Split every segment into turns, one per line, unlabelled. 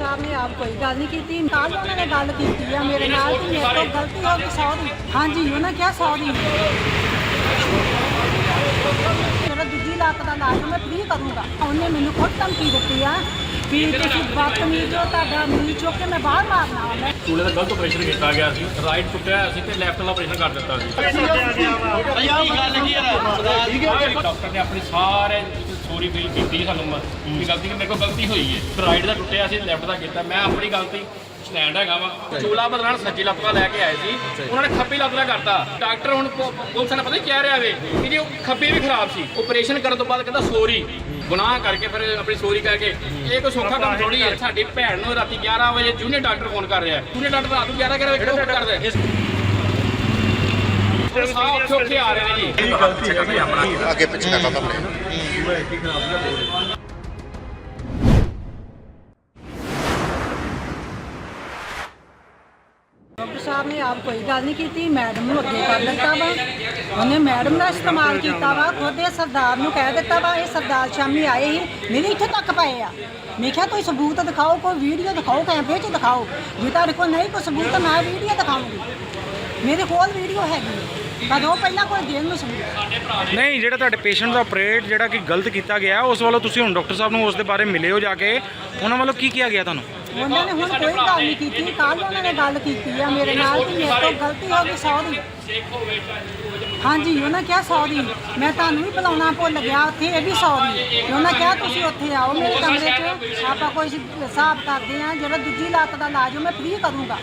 ਸਾਹਿਬ ਨੇ ਆਪ ਕੋਈ ਗੱਲ ਨਹੀਂ ਕੀਤੀ ਨਾਲ ਉਹਨਾਂ ਨੇ ਗੱਲ ਕੀਤੀ ਆ ਮੇਰੇ ਨਾਲ ਕਿ ਮੇਰੇ ਤੋਂ ਗਲਤੀ ਹੋ ਗਈ ਸੌਰੀ। ਹਾਂਜੀ ਉਹਨੇ ਕਿਹਾ ਸੌਰੀ। ਮੇਰਾ ਦੂਜੀ ਲੱਤ ਦਾ ਇਲਾਜ ਮੈਂ ਫ੍ਰੀ ਕਰੂੰਗਾ। ਉਹਨੇ ਮੈਨੂੰ ਖੁਦ ਧਮਕੀ ਦਿੱਤੀ ਆ ਵੀ ਤੁਸੀਂ ਬਦਤਮੀਜ਼ ਹੋ ਤੁਹਾਡਾ ਮੂੰਹ ਚੁੱਕ ਕੇ ਮੈਂ ਬਾਹਰ ਮਾਰਨਾ ਵਾ। ਮੈਂ
ਚੂਲੇ ਦਾ ਗਲਤ ਆਪਰੇਸ਼ਨ ਕੀਤਾ ਗਿਆ ਸੀ। ਰਾਈਟ ਟੁੱਟਿਆ ਹੋਇਆ ਸੀ ਤੇ ਲੈਫਟ ਵਾਲਾ ਆਪਰੇਸ਼ਨ ਕਰ ਦਿੱਤਾ ਸੀ। ਡਾਕਟਰ ਨੇ ਆਪਣੀ ਸਾਰੇ ਸੋਰੀ ਫੀਲ ਕੀਤੀ ਸਾਨੂੰ ਮ- ਵੀ ਗਲਤੀ ਕਿ ਮੇਰੇ ਕੋਲ ਗਲਤੀ ਹੋਈ ਹੈ। ਰਾਈਟ ਦਾ ਟੁੱਟਿਆ ਸੀ ਲੈਫਟ ਦਾ ਕੀਤਾ। ਮੈਂ ਆਪਣੀ ਗਲਤੀ ਸਟੈਂਡ ਹੈਗਾ ਵਾ। ਚੂਲਾ ਬਦਲਣ ਸੱਜੀ ਲੱਤ ਦਾ ਲੈ ਕੇ ਆਏ ਸੀ। ਉਹਨਾਂ ਨੇ ਖੱਬੀ ਲੱਤ ਦਾ ਕਰਤਾ। ਡਾਕਟਰ ਹੁਣ ਪ- ਪੁਲਿਸ ਨੇ ਪਤਾ ਕੀ ਕਹਿ ਰਿਹਾ ਵੇ? ਕਿ ਜੀ ਉਹ ਖੱਬੀ ਵੀ ਖਰਾਬ ਸੀ ਆਪਰੇਸ਼ਨ ਕਰਨ ਤੋਂ ਬਾਅਦ ਕਹਿੰਦਾ ਸੋਰੀ। ਗੁਨਾਹ ਕਰਕੇ ਫਿਰ ਆਪਣੀ ਸੋਰੀ ਕਰਕੇ ਇਹ ਕੋਈ ਸੌਖਾ ਕੰਮ ਥੋੜੀ ਹੈ। ਸਾਡੀ ਭੈਣ ਨੂੰ ਰਾਤੀ 11 ਵਜੇ ਜੂਨੀਅਰ ਡਾਕਟਰ ਫੋਨ ਕਰ ਰਿਹਾ ਜੂਨੀਅਰ ਡਾਕਟਰ ਰਾਤ ਨੂੰ 11 11 ਵਜੇ ਕਿਉਂ ਕਰਦਾ ਹੈ। ਸਾਹ ਔਖੇ ਔਖੇ ਆ ਰਹੇ ਨੇ ਜੀ।
ਅੱਗੇ ਪਿੱਛੇ ਕਰਨਾ ਤਾਂ ਪੜੇਗਾ
ਡਾਕਟਰ ਸਾਹਿਬ ਨੇ ਆਪ ਕੋਈ ਗੱਲ ਨਹੀਂ ਕੀਤੀ, ਮੈਡਮ ਨੂੰ ਅੱਗੇ ਕਰ ਦਿੱਤਾ ਵਾ। ਉਹਨੇ ਮੈਡਮ ਦਾ ਇਸਤੇਮਾਲ ਕੀਤਾ ਵਾ, ਖੁਦ ਇਹ ਸਰਦਾਰ ਨੂੰ ਕਹਿ ਦਿੱਤਾ ਵਾ, ਇਹ ਸਰਦਾਰ ਸ਼ਾਮੀ ਆਏ ਸੀ ਮੇਰੇ ਇੱਥੇ ਤੱਕ ਪਏ ਆ। ਮੈਂ ਕਿਹਾ, ਕੋਈ ਸਬੂਤ ਦਿਖਾਓ, ਕੋਈ ਵੀਡੀਓ ਦਿਖਾਓ, ਕੈਮਰੇ 'ਚ ਦਿਖਾਓ। ਜੇ ਤੁਹਾਡੇ ਕੋਲ ਨਹੀਂ ਕੋਈ ਸਬੂਤ ਤਾਂ ਮੈਂ ਵੀਡੀਓ ਦਿਖਾਉਂਗੀ। ਮੇਰੇ ਕੋਲ ਵੀਡੀਓ ਹੈਗੀ ਕਦੋਂ ਪਹਿਲਾਂ ਕੋਈ ਦੇਣ ਨੂੰ ਸਬੂਤ
ਨਹੀਂ ਜਿਹੜਾ ਤੁਹਾਡੇ ਪੇਸ਼ੈਂਟ ਦਾ ਆਪਰੇਟ ਜਿਹੜਾ ਕਿ ਗਲਤ ਕੀਤਾ ਗਿਆ ਉਸ ਵੱਲੋਂ ਤੁਸੀਂ ਹੁਣ ਡਾਕਟਰ ਸਾਹਿਬ ਨੂੰ ਉਸ ਦੇ ਬਾਰੇ ਮਿਲੇ ਹੋ ਜਾ ਕੇ। ਉਹਨਾਂ ਵੱਲੋਂ ਕੀ ਕਿਹਾ ਗਿਆ ਤੁਹਾਨੂੰ?
ਉਹਨਾਂ ਨੇ ਹੁਣ ਕੋਈ ਗੱਲ ਨਹੀਂ ਕੀਤੀ ਕੱਲ ਉਹਨਾਂ ਨੇ ਗੱਲ ਕੀਤੀ ਆ ਮੇਰੇ ਨਾਲ ਕਿ ਮੇਰੇ ਤੋਂ ਗਲਤੀ ਹੋ ਗਈ ਸੌਰੀ ਹਾਂਜੀ ਉਹਨਾਂ ਕਿਹਾ ਸੌਰੀ ਮੈਂ ਤੁਹਾਨੂੰ ਵੀ ਬੁਲਾਉਣਾ ਭੁੱਲ ਗਿਆ ਉੱਥੇ ਇਹ ਵੀ ਸੌਰੀ ਉਹਨਾਂ ਕਿਹਾ ਤੁਸੀਂ ਉੱਥੇ ਆਓ ਮੇਰੇ ਕਮਰੇ 'ਚ ਆਪਾਂ ਕੋਈ ਹਿਸਾਬ ਕਰਦੇ ਆ ਜਿਹੜਾ ਦੂਜੀ ਲੱਤ ਦਾ ਇਲਾਜ ਉਹ ਮੈਂ ਫ੍ਰੀ ਕਰੂੰਗਾ।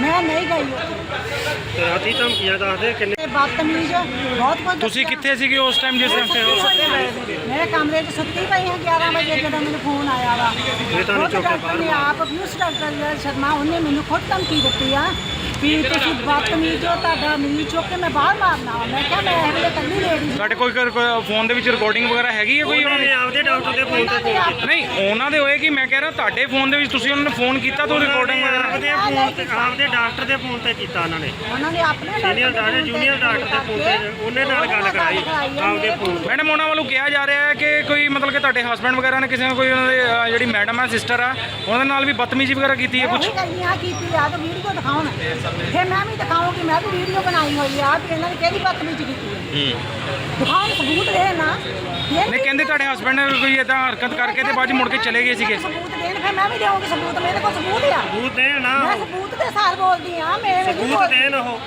ਮੈਂ ਨਹੀਂ ਗਈ ਉੱਥੇ।
ਰਾਤੀ ਧਮਕੀਆਂ ਦੱਸਦੇ ਕਿੰਨੇ
ਬਦਤਮੀਜ਼ ਬਹੁਤ ਕੁਝ
ਤੁਸੀਂ ਕਿੱਥੇ ਸੀਗੇ ਉਸ ਟਾਈਮ ਜਿਸ ਟਾਈਮ।
ਮੇਰੇ ਕਮਰੇ 'ਚ ਸੁੱਤੀ ਪਈ ਹਾਂ 11 ਵਜੇ ਜਦੋਂ ਮੈਨੂੰ ਫੋਨ ਆਇਆ ਵਾ।
ਤੁਹਾਨੂੰ
ਖੁਦ
ਚੁੱਕ
ਡਾਕਟਰ ਆਪ ਸ਼ਰਮਾ ਉਹਨੇ ਮੈਨੂੰ ਖੁਦ ਧਮਕੀ ਦਿੱਤੀ ਆ ਵੀ ਤੁਸੀਂ ਬਦਤਮੀਜ਼ ਹੋ ਤੁਹਾਡਾ ਮਰੀਜ਼ ਚੁੱਕ ਕੇ ਮੈਂ ਬਾਹਰ ਮਾਰਨਾ ਮੈਂ ਕਿਹਾ ਮੈਂ ਇਹ ਵੇਲੇ ਕੱਲੀ ਲੇਡੀ
ਤੁਹਾਡੇ ਕੋਈ ਫੋਨ ਦੇ ਵਿੱਚ ਰਿਕਾਰਡਿੰਗ ਵਗੈਰਾ ਹੈਗੀ ਹੈ ਕੋਈ ਉਹਨਾਂ
ਉਹਨੇ
ਦੀ?
ਆਪਦੇ ਡਾਕਟਰ ਦੇ ਫੋਨ ਤੇ ਫੋਨ ਕੀਤਾ
ਨਹੀਂ ਉਹਨਾਂ ਦੇ ਹੋਏ ਕਿ ਮੈਂ ਕਹਿ ਰਿਹਾ ਤੁਹਾਡੇ ਫੋਨ ਦੇ ਵਿੱਚ ਤੁਸੀਂ ਉਹਨਾਂ ਨੂੰ ਫੋਨ ਕੀਤਾ ਤਾਂ ਰਿਕਾਰਡਿੰਗ ਵਗੈਰਾ?
ਆਪਦੇ ਫੋਨ ਤੇ ਆਪਦੇ ਡਾਕਟਰ ਦੇ ਫੋਨ ਤੇ ਕੀਤਾ ਉਹਨਾਂ ਨੇ।
ਉਹਨਾਂ ਨੇ ਆਪਣੇ
ਸੀਨੀਅਰ ਡਾਕਟਰ ਜੂਨੀਅਰ ਡਾਕਟਰ ਤੇ ਉਹਨੇ ਨਾਲ ਗੱਲ ਕਰਾਈ ਆਪਦੇ ਫੋਨ ਤੇ।
ਮੈਡਮ ਉਹਨਾਂ ਵੱਲੋਂ ਕਿਹਾ ਜਾ ਰਿਹਾ ਹੈ ਕਿ ਕੋਈ ਮਤਲਬ ਕਿ ਤੁਹਾਡੇ ਹਸਬੰਡ ਵਗੈਰਾ ਨੇ ਕਿਸੇ ਨੇ ਕੋਈ ਉਹਨਾਂ ਦੇ ਅਹ, ਜਿਹੜੀ ਮੈਡਮ ਹੈ ਸਿਸਟਰ ਆ ਉਹਨਾਂ ਨਾਲ ਵੀ ਬਦਤਮੀਜ਼ੀ ਵਗੈਰਾ ਕੀਤੀ ਹੈ ਕੁਝ
ਕਰਨੀਆਂ ਕੀਤੀ ਆ ਤਾਂ ਵੀਡੀਓ ਦਿਖਾਉਣ। ਫਿਰ ਮੈਂ ਵੀ ਦਿਖਾਉਂਗੀ ਮੈਂ ਵੀ ਵੀਡੀਓ ਬਣਾਈ ਹੋਈ ਆ ਵੀ ਇਹਨਾਂ ਨੇ ਕਿਹੜੀ ਬਦਤਮੀਜ਼ੀ ਕੀਤੀ ਹੈ। ਦਿਖਾਉਣ ਸਬੂਤ ਦੇ ਨਾ।
ਨਹੀਂ ਕਹਿੰਦੇ ਤੁਹਾਡੇ ਹਸਬੰਡ ਨੇ ਕੋਈ ਇਦਾਂ ਹਰਕਤ ਕਰਕੇ ਤੇ ਬਾਅਦ 'ਚ ਮੁੜ ਕੇ ਚਲੇ ਗਏ ਸੀਗੇ।
ਸਬੂਤ ਦੇਣ ਫਿਰ ਮੈਂ ਵੀ ਦੇਵਾਂਗੀ ਸਬੂਤ ਮੇਰੇ ਕੋਲ ਸਬੂਤ ਆ।
ਸਬੂਤ ਦੇਣ ਨਾ
ਮੈਂ ਸਬੂਤ ਦੇ ਸਾਰ ਬੋਲਦੀ ਆ ਮੈਂ ਨਹੀਂ
ਸਬੂਤ
ਬੋਲਦੀ।
ਦੇਣ ਉਹ।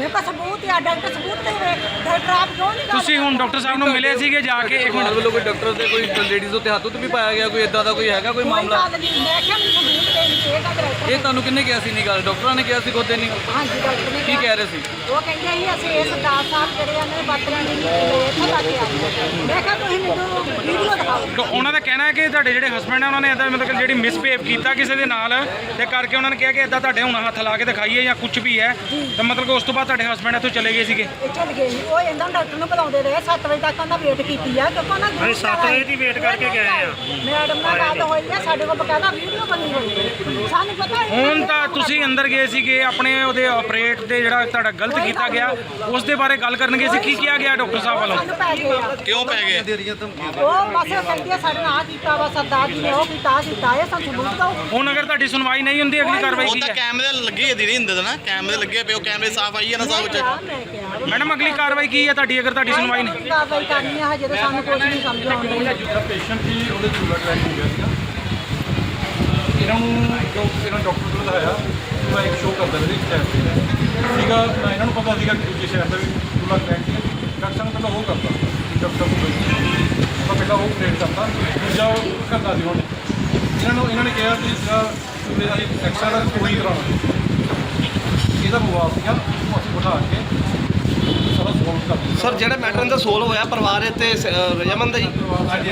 ਮੇਰੇ ਕੋਲ ਸਬੂਤ ਆ ਡਾਕਟਰ ਸਬੂਤ ਦੇਵੇ ਡਾਕਟਰ ਆਪ ਕਿਉਂ ਨਹੀਂ ਗੱਲ
ਤੁਸੀਂ ਹੁਣ ਡਾਕਟਰ ਸਾਹਿਬ ਨੂੰ ਮਿਲੇ ਸੀਗੇ ਜਾ ਕੇ ਇੱਕ
ਤੁਹਾਡੇ
ਮਿੰਟ।
ਵੱਲੋਂ ਕੋਈ ਡਾਕਟਰ ਦੇ ਕੋਈ ਲੇਡੀਜ਼ ਉੱਤੇ ਹੱਥ ਉੱਤੇ ਵੀ ਪਾਇਆ ਗਿਆ ਕੋਈ ਇਦਾਂ ਦਾ ਕੋਈ ਹੈਗਾ ਕੋਈ
ਕੋਈ
ਮਾਮਲਾ?
ਗੱਲ ਨਹੀਂ ਮੈਂ ਕਿਹਾ ਮੈਨੂੰ ਸਬੂਤ ਦੇਣ ਦੀ ਇਹ ਗੱਲ ਡਾਕਟਰ
ਇਹ ਤੁਹਾਨੂੰ ਕਿੰਨੇ ਕਿਹਾ ਸੀ ਨਹੀਂ ਗੱਲ? ਡਾਕਟਰਾਂ ਨੇ ਕਿਹਾ ਸੀ ਖੁਦ ਨਹੀਂ
ਹਾਂਜੀ ਡਾਕਟਰ ਨੇ
ਕੀ
ਕਿਹਾ।
ਕਹਿ ਰਹੇ ਸੀ?
ਉਹ ਕਹਿੰਦੇ ਸੀ ਅਸੀਂ ਇਹ ਸਰਦਾਰ ਸਾਹਿਬ ਜਿਹੜੇ ਆ ਨੇ ਬਾਤਲਾਂ ਦੀ ਇੱਥੇ ਲਾ ਕੇ ਆਏ ਮੈਂ ਕਿਹਾ ਤੁਸੀਂ ਮੈਨੂੰ ਵੀਡੀਓ ਦਿਖਾਓ।
ਤਾਂ ਉਹਨਾਂ ਦਾ ਕਹਿਣਾ ਹੈ ਕਿ ਤੁਹਾਡੇ ਜਿਹੜੇ ਹਸਬੰਡ ਆ ਉਹਨਾਂ ਨੇ ਇਦਾਂ ਮਤਲਬ ਕਿ ਜਿਹੜੀ ਮਿਸਬਿਹੇਵ ਕੀਤਾ ਕਿਸੇ ਦੇ ਨਾਲ ਤੇ ਕਰਕੇ ਉਹਨਾਂ ਨੇ ਕਿਹਾ ਕਿ ਇਦਾਂ ਤੁਹਾਡੇ ਹੁਣ ਹੱਥ ਲਾ ਕੇ ਦਿਖਾਈਏ ਜਾਂ ਕੁਝ ਵੀ ਹੈ। ਤਾਂ ਮਤਲਬ ਕਿ ਉਸ ਤੋਂ ਬਾਅਦ ਤੁਹਾਡੇ ਹਸਬੰਡ ਇੱਥੋਂ ਚਲੇ ਗਏ ਸੀਗੇ?
ਚੱਲ ਗਏ ਸੀ। ਉਹ ਇਹਨਾਂ ਡਾਕਟਰ ਨੂੰ ਬੁਲਾਉਂਦੇ ਰਹੇ 7 ਵਜੇ ਤੱਕ ਉਹਨਾਂ ਵੇਟ ਕੀਤੀ ਆ ਕਿਉਂਕਿ ਉਹਨਾਂ
ਅਸੀਂ ਸੱਤ ਵਜੇ ਦੀ wait ਕਰਕੇ ਗਏ ਆ।
ਮੈਡਮ ਨਾਲ ਗੱਲ ਹੋਈ ਆ ਸਾਡੇ ਕੋਲ ਬਕਾਇਦਾ ਵੀਡੀਓ ਬਣੀ ਹੋਈ ਹੈ ਸਾਨੂੰ ਪਤਾ ਹੀ
ਹੁਣ ਤਾਂ ਤੁਸੀਂ ਅੰਦਰ ਗਏ ਸੀਗੇ ਆਪਣੇ ਉਹਦੇ ਆਪਰੇਟ ਦੇ ਜਿਹੜਾ ਤੁਹਾਡਾ ਗਲਤ ਕੀਤਾ ਗਿਆ ਉਸ ਦੇ ਬਾਰੇ ਗੱਲ ਕਰਨਗੇ ਸੀ ਕੀ ਕਿਹਾ ਗਿਆ ਡਾਕਟਰ ਸਾਹਿਬ ਵੱਲੋਂ?
ਸਾਨੂੰ ਪੈ ਗਏ ਆ।
ਕਿਉਂ ਪੈ ਗਏ?
ਉਹ ਬਸ ਕਹਿੰਦੇ ਆ, ਸਾਡੇ ਨਾਲ ਆਹ ਕੀਤਾ ਵਾ ਸਰਦਾਰ ਜੀ ਨੇ ਉਹ ਕੀਤਾ ਆਹ ਕੀਤਾ ਇਹ ਸਾਨੂੰ ਸਬੂਤ ਦਿਓ
ਹੁਣ ਅਗਰ ਤੁਹਾਡੀ ਸੁਣਵਾਈ ਨਹੀਂ ਹੁੰਦੀ ਅਗਲੀ ਕਾਰਵਾਈ
ਉਹ
ਕੀ
ਤਾਂ
ਹੈ?
ਕੈਮਰੇ ਲੱਗੇ ਦੀਦੀ ਹੁੰਦੇ ਤੇ ਨਾ। ਕੈਮਰੇ ਲੱਗੇ ਪਏ ਉਹ ਕੈਮਰੇ ਸਾਫ਼ ਆਈ ਨਾ
ਮੈਂ ਕਿਹਾ, ਮੈਂ ਕਿਹਾ
ਮੈਡਮ ਅਗਲੀ ਕਾਰਵਾਈ ਕੀ ਹੈ ਤੁਹਾਡੀ? ਅਗਰ ਤੁਹਾਡੀ ਸੁਣਵਾਈ ਨਹੀਂ।
ਕਾਰਵਾਈ ਕਰਨੀ ਆ ਹਜੇ ਤਾਂ ਸਾਨੂੰ ਕੁਝ ਨਹੀਂ ਸਮਝ ਆਉਂਦਾ।
ਜਿਹੜਾ ਪੇਸ਼ੈਂਟ ਸੀ ਉਹਦੇ ਚੂਲਾ ਟ੍ਰੈਕ ਹੋ ਗਿਆ ਸੀਗਾ। ਇਹਨਾਂ ਨੂੰ ਜੋ ਇਹਨਾਂ ਡਾਕਟਰ ਨੂੰ ਦਿਖਾਇਆ ਮੈਂ ਇੱਕ ਸ਼ੋਅ ਕਰਦਾ ਸੀ ਸ਼ਹਿਰ ਤੇ। ਸੀਗਾ ਨਾ ਇਹਨਾਂ ਨੂੰ ਪਤਾ ਸੀਗਾ ਕਿ ਦੂਜੇ ਸ਼ਹਿਰ ਦਾ ਵੀ ਚੂਲਾ ਟ੍ਰੈਕ ਸੀ। ਡਾਕਟਰ ਸਾਹਿਬ ਪਹਿਲਾਂ ਉਹ ਕਰਦਾ ਡਾਕਟਰ ਨੂੰ ਤਾਂ ਪਹਿਲਾਂ ਉਹ ਟ੍ਰੇਨ ਕਰਦਾ ਦੂਜਾ ਉਹ ਕਰਦਾ ਸੀ ਹੁਣ ਇਹਨਾਂ ਨੂੰ ਇਹਨਾਂ ਨੇ ਕਿਹਾ ਕਿ ਚੂਲੇ ਦਾ ਐਕਸਟਰਾ ਦਾ ਕੋਈ ਕਰਾਉਣਾ। ਇਹਦਾ ਅਸੀਂ ਬਿਠਾ ਕੇ ਸਾਰਾ ਸੋਲਵ ਕਰ ਦਿੱਤਾ।
ਸਰ ਜਿਹੜਾ ਮੈਟਰ ਦਾ ਸੋਲ ਹੋਇਆ ਪਰਿਵਾਰ ਤੇ ਰਜਮਨ ਦਾ ਜੀ? ਅੱਜ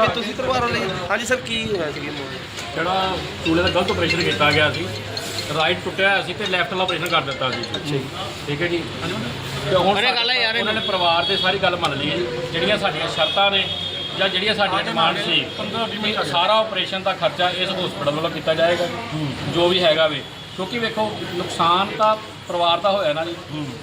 ਵੀ ਤੁਸੀਂ ਪਰਿਵਾਰ ਵਾਲੇ? ਹਾਂਜੀ ਸਰ ਕੀ ਹੋਇਆ ਸੀ?
ਜਿਹੜਾ ਚੂਲੇ ਦਾ ਗਲਤ ਆਪਰੇਸ਼ਨ ਕੀਤਾ ਗਿਆ ਸੀ ਰਾਈਟ ਟੁੱਟਿਆ ਹੋਇਆ ਸੀ ਤੇ ਲੈਫਟ ਵਾਲਾ ਆਪਰੇਸ਼ਨ ਕਰ ਦਿੱਤਾ ਸੀ। ਠੀਕ ਹੈ ਜੀ? ਤੇ ਹੁਣ ਉਹਨਾਂ ਨੇ ਪਰਿਵਾਰ ਦੇ ਸਾਰੀ ਗੱਲ ਮੰਨ ਲਈ ਹੈ ਜੀ। ਜਿਹੜੀਆਂ ਸਾਡੀਆਂ ਸ਼ਰਤਾਂ ਨੇ ਜਾਂ ਜਿਹੜੀਆਂ ਸਾਡੀਆਂ ਡਿਮਾਂਡ ਸੀ ਕਿ ਸਾਰਾ ਆਪਰੇਸ਼ਨ ਦਾ ਖਰਚਾ ਇਸ ਹਸਪੀਟਲ ਵੱਲੋਂ ਕੀਤਾ ਜਾਏਗਾ ਜੋ ਵੀ ਹੈਗਾ ਵੇ। ਕਿਉਂਕਿ ਵੇਖੋ ਨੁਕਸਾਨ ਤਾਂ ਪਰਿਵਾਰ ਦਾ ਹੋਇਆ ਨਾ ਜੀ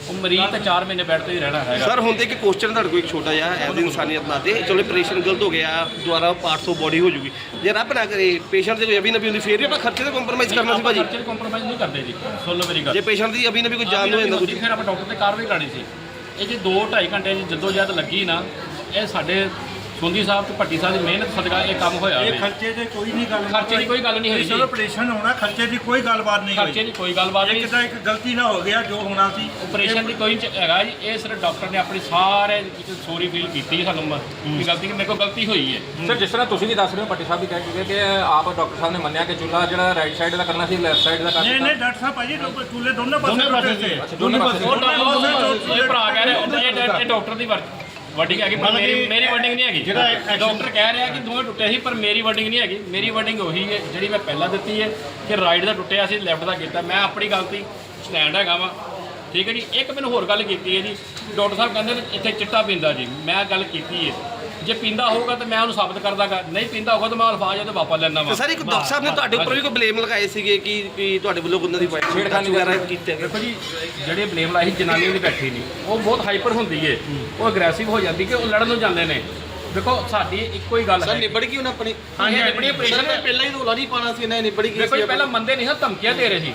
ਉਹ ਮਰੀਜ਼ ਤਾਂ 4 ਮਹੀਨੇ ਬੈੱਡ ਤੇ ਹੀ ਰਹਿਣਾ ਹੈਗਾ।
ਸਰ ਹੁੰਦੇ ਕਿ ਕੁਐਸਚਨ ਤੁਹਾਡੇ ਕੋਲ ਇੱਕ ਛੋਟਾ ਜਿਹਾ ਐਜ਼ ਇਨਸਾਨੀਅਤ ਨਾਤੇ ਚਲੋ ਆਪਰੇਸ਼ਨ ਗਲਤ ਹੋ ਗਿਆ ਦੁਬਾਰਾ ਪਾਰਟਸ ਆਫ ਬੋਡੀ ਹੋ ਜੂਗੀ। ਜੇ ਰੱਬ ਨਾ ਕਰੇ ਪੇਸ਼ੈਂਟ ਦੇ ਕੋਈ ਅਭੀ ਨਬੀ ਹੁੰਦੀ ਫੇਰ ਵੀ ਆਪਾਂ ਖਰਚੇ ਤੇ ਕੰਪਰੋਮਾਈਜ਼ ਕਰਨਾ ਸੀ ਭਾਜੀ।
ਖਰਚੇ ਕੰਪਰੋਮਾਈਜ਼ ਨਹੀਂ ਕਰਦੇ ਜੀ ਸੁਣ ਲਓ ਮੇਰੀ ਗੱਲ।
ਜੇ ਪੇਸ਼ੈਂਟ ਦੀ ਅਭੀ ਨਬੀ ਕੋਈ ਜਾਨ ਹੋ ਜਾਂਦਾ ਕੁਝ
ਫਿਰ ਆਪਾਂ ਡਾਕਟਰ ਤੇ ਕਾਰਵਾਈ ਕਰਨੀ ਸੀ। ਇਹ ਜੀ 2 2.5 ਘੰਟੇ ਜਦੋਂ ਜਦ ਲੱਗੀ ਨਾ ਇਹ ਸਾਡੇ ਸੁੰਦੀ ਸਾਹਿਬ ਤੇ ਭੱਟੀ ਸਾਹਿਬ ਦੀ ਮਿਹਨਤ ਸਦਕਾ ਇਹ ਕੰਮ ਹੋਇਆ
ਇਹ
ਵੇ।
ਖਰਚੇ ਦੀ ਕੋਈ ਨਹੀਂ ਗੱਲ
ਖਰਚੇ ਦੀ ਕੋਈ ਗੱਲ ਨਹੀਂ ਹੋਈ ਜੀ।
ਜਦੋਂ ਆਪਰੇਸ਼ਨ ਹੋਣਾ ਖਰਚੇ ਦੀ ਕੋਈ ਗੱਲਬਾਤ ਨਹੀਂ
ਖਰਚੇ ਦੀ ਕੋਈ ਗੱਲਬਾਤ ਨਹੀਂ।
ਇੱਕ ਤਾਂ ਇੱਕ ਗਲਤੀ ਨਾ ਹੋ ਗਿਆ ਜੋ ਹੋਣਾ ਸੀ।
ਆਪਰੇਸ਼ਨ ਦੀ ਕੋਈ ਚ- ਹੈਗਾ ਜੀ ਇਹ ਸਿਰਫ ਡਾਕਟਰ ਨੇ ਆਪਣੀ ਸਾਰੇ ਸੋਰੀ ਫੀਲ ਕੀਤੀ ਸਾਨੂੰ ਮ- ਕਿ ਗਲਤੀ ਕਿ ਮੇਰੇ ਕੋਲ ਗਲਤੀ ਹੋਈ ਹੈ।
ਸਰ ਜਿਸ ਤਰ੍ਹਾਂ ਤੁਸੀਂ ਵੀ ਦੱਸ ਰਹੇ ਹੋ ਪੱਟੀ ਸਾਹਿਬ ਵੀ ਕਹਿ ਚੁੱਕੇ ਕਿ ਆਪ ਡਾਕਟਰ ਸਾਹਿਬ ਨੇ ਮੰਨਿਆ ਕਿ ਚੁੱਲ੍ਹਾ ਜਿਹੜਾ ਰਾਈਟ ਸਾਈਡ ਦਾ ਕਰਨਾ ਸੀ ਲੈਫਟ ਸਾਈਡ ਦਾ ਕਰ
ਨਹੀਂ
ਦਿੱਤਾ
ਨਹੀਂ ਡਾਕਟਰ ਸਾਹਿਬ ਭਾਜੀ ਚੂਲੇ ਦੋਨੋਂ ਪਾਸੇ
ਦੋਨੇ ਪਾਸੇ
ਉਹ ਡਾ- ਉਹ- ਇਹ ਭਰਾ ਕਹਿ ਰਿਹਾ ਇਹ ਇਹ ਡਾਕਟਰ ਦੀ ਵਰਡਿੰਗ ਹੈਗੀ ਪਰ ਮੇਰੀ ਮੇਰੀ ਵਰਡਿੰਗ ਨਹੀਂ ਹੈਗੀ। ਡਾਕਟਰ ਕਹਿ ਰਿਹਾ ਕਿ ਦੋਵੇਂ ਟੁੱਟੇ ਸੀ ਪਰ ਮੇਰੀ ਵਰਡਿੰਗ ਨਹੀਂ ਹੈਗੀ। ਮੇਰੀ ਵਰਡਿੰਗ ਉਹੀ ਹੈ ਜਿਹੜੀ ਮੈਂ ਪਹਿਲਾਂ ਦਿੱਤੀ ਹੈ ਕਿ ਰਾਈਟ ਦਾ ਟੁੱਟਿਆ ਸੀ ਲੈਫਟ ਦਾ ਕੀਤਾ। ਮੈਂ ਆਪਣੀ ਗਲਤੀ ਸਟੈਂਡ ਹੈਗਾ ਵਾ। ਠੀਕ ਹੈ ਜੀ? ਇੱਕ ਮੈਨੂੰ ਹੋਰ ਗੱਲ ਕੀਤੀ ਹੈ ਜੀ। ਡਾਕਟਰ ਸਾਹਿਬ ਕਹਿੰਦੇ ਨੇ ਇੱਥੇ ਚਿੱਟਾ ਪੀਂਦਾ ਜੀ। ਮੈਂ ਗੱਲ ਕੀਤੀ ਹੈ। ਜੇ ਪੀਂਦਾ ਹੋਊਗਾ ਤਾਂ ਮੈਂ ਉਹਨੂੰ ਸਾਬਤ ਕਰਦਾਗਾ ਨਹੀਂ ਪੀਂਦਾ ਹੋਊਗਾ ਤਾਂ ਮੈਂ ਅਲਫਾਜ਼ ਉਹਦੇ ਵਾਪਸ ਲੈਣਾ ਵਾ।
ਤੇ ਸਰ ਇੱਕ ਡਾਕਟਰ ਸਾਹਿਬ ਨੇ ਤੁਹਾਡੇ ਉੱਪਰ ਵੀ ਕੋਈ ਬਲੇਮ ਲਗਾਏ ਸੀਗੇ ਕਿ ਕਿ ਤੁਹਾਡੇ ਵੱਲੋਂ ਉਹਨਾਂ ਦੀ ਛੇੜਖਾਨੀ ਵਗੈਰਾ ਕੀਤੇ ਗਏ
ਦੇਖੋ ਜੀ ਜਿਹੜੇ ਬਲੇਮ ਲਾਈ ਜਨਾਨੀ ਵੀ ਬੈਠੀ ਨਹੀਂ। ਉਹ ਬਹੁਤ ਹਾਈਪਰ ਹੁੰਦੀ ਏ। ਉਹ ਅਗਰੈਸਿਵ ਹੋ ਜਾਂਦੀ ਕਿ ਉਹ ਲੜਨ ਨੂੰ ਜਾਂਦੇ ਨੇ। ਦੇਖੋ ਸਾਡੀ ਇੱਕੋ ਹੀ ਗੱਲ ਹੈ
ਨਿਬੜ ਗਈ ਉਹਨਾਂ ਆਪਣੀ।
ਹਾਂਜੀ ਨਿਬੜੀ ਆਪਰੇਸ਼ਨ
ਪਹਿਲਾਂ ਹੀ ਰੋਲਾ ਨਹੀਂ ਪਾਣਾ ਸੀ ਇਹਨਾਂ ਨਿਬੜ
ਦੇਖੋ ਜੀ ਪਹਿਲਾਂ ਮੰਦੇ ਨਹੀਂ ਸੀ ਧਮਕੀਆਂ ਦੇ ਰਹੇ ਸੀ।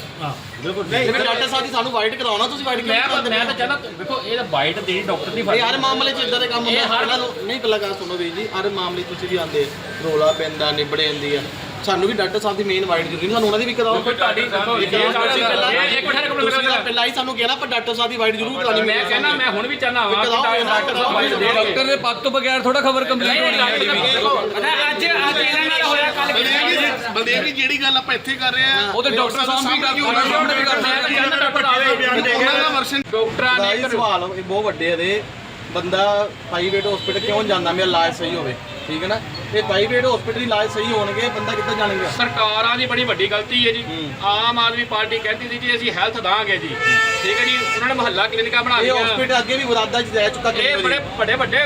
ਜਿਵੇਂ ਡਾਕਟਰ ਸਾਹਿਬ ਦੀ ਸਾਨੂੰ ਵਾਈਟ ਕਰਾਉਣਾ ਤੁਸੀਂ ਵਾਈਟ
ਮੈਂ ਤਾਂ ਮੈਂ ਤਾਂ ਚਾਹਨਾ ਦੇਖੋ ਇਹ ਤਾਂ ਬਾਈਟ ਦੇਣੀ ਡਾਕਟਰ ਦੀ
ਇਹ ਹਰ ਮਾਮਲੇ 'ਚ ਇਦਾਂ ਦੇ ਕੰਮ ਹੁੰਦੇ
ਇਹ ਹਰ-
ਪਹਿਲਾਂ ਨੂੰ- ਨਹੀਂ ਪਹਿਲਾਂ ਗੱਲ ਸੁਣੋ ਵੀਰ ਜੀ ਹਰ ਮਾਮਲੇ 'ਚ ਤੁਸੀਂ ਵੀ ਆਉਂਦੇ ਰੋਲਾ ਪੈਂਦਾ ਨਿਬੜੇ ਜਾਂਦੀ ਆ। ਸਾਨੂੰ ਵੀ ਡਾਕਟਰ ਸਾਹਿਬ ਦੀ ਮੇਨ ਵਾਈਟ ਜ਼ਰੂਰੀ ਨਹੀਂ ਸਾਨੂੰ ਉਹਨਾਂ ਦੀ ਵੀ ਕਰਾਓ
ਤੁਹਾਡੀ ਦੇਖੋ ਇਹ ਇੱਕ ਮਿੰਟ ਮੇਰੀ ਗੱਲ
ਪਹਿਲਾਂ ਹੀ ਸਾਨੂੰ ਕਿਹਾ ਨਾ ਪਰ ਡਾਕਟਰ ਸਾਹਿਬ ਦੀ ਵਾਈਟ ਜ਼ਰੂਰ ਕਰਾਣੀ
ਮੈਂ ਕਹਿੰਦਾ ਮੈਂ ਹੁਣ ਵੀ ਚਾਹਨਾ
ਕਰਾਓ,
ਡਾਕਟਰ ਸਾਹਿਬ ਦੇ
ਡਾਕਟਰ ਦੇ ਪੱਗ ਤੋਂ ਬਗੈਰ ਥੋੜਾ ਖਬਰ ਕੰਪਲੀਟ ਹੋਣੀ ਹੈ
ਅੱਜ ਅੱਜ ਇਹਨਾਂ ਨਾਲ ਹੋਇਆ ਕੱਲ
ਬਲਦੇਵ ਜੀ ਜਿਹੜੀ ਗੱਲ ਆਪਾਂ ਇੱਥੇ ਕਰ ਰਹੇ ਆ
ਉਹ ਤੇ ਡਾਕਟਰ ਸਾਹਿਬ ਵੀ ਕਰਦੇ ਉਹਨਾਂ ਨੇ ਵੀ
ਤਾਂ ਚਾਹੁੰਦਾ ਡਾਕਟਰ ਆਵੇ
ਉਹਨਾਂ ਦਾ ਵਰਸ਼ਨ
ਡਾਕਟਰਾਂ
ਦਾ
ਨੇ
ਸਵਾਲ ਇਹ ਬਹੁਤ ਵੱਡੇ ਇਹਦੇ ਬੰਦਾ ਪ੍ਰਾਈਵੇਟ ਹਸਪੀਟਲ ਕਿਉਂ ਜਾਂਦਾ ਮੇਰਾ ਇਲਾਜ ਸਹੀ ਹੋਵੇ ਠੀਕ ਹੈ ਨਾ? ਇਹ ਪ੍ਰਾਈਵੇਟ ਹਸਪੀਟਲ ਇਲਾਜ ਸਹੀ ਹੋਣਗੇ ਬੰਦਾ ਕਿੱਦਾਂ ਜਾਣੇਗਾ?
ਸਰਕਾਰਾਂ ਦੀ ਬੜੀ ਵੱਡੀ ਗਲਤੀ ਹੈ ਜੀ। ਆਮ ਆਦਮੀ ਪਾਰਟੀ ਕਹਿੰਦੀ ਸੀ ਜੀ ਅਸੀਂ ਹੈਲਥ ਦਾਂਗੇ ਜੀ। ਠੀਕ ਹੈ ਜੀ ਉਹਨਾਂ ਨੇ ਮਹੱਲਾ ਕਲੀਨਿਕਾਂ ਬਣਾ
ਇਹ
ਦਿੱਤੀਆਂ
ਹਸਪੀਟਲ ਅੱਗੇ ਵੀ ਵਿਵਾਦਾਂ 'ਚ ਰਹਿ ਚੁੱਕਾ
ਇਹ। ਬੜੇ ਵੱਡੇ ਵੱਡੇ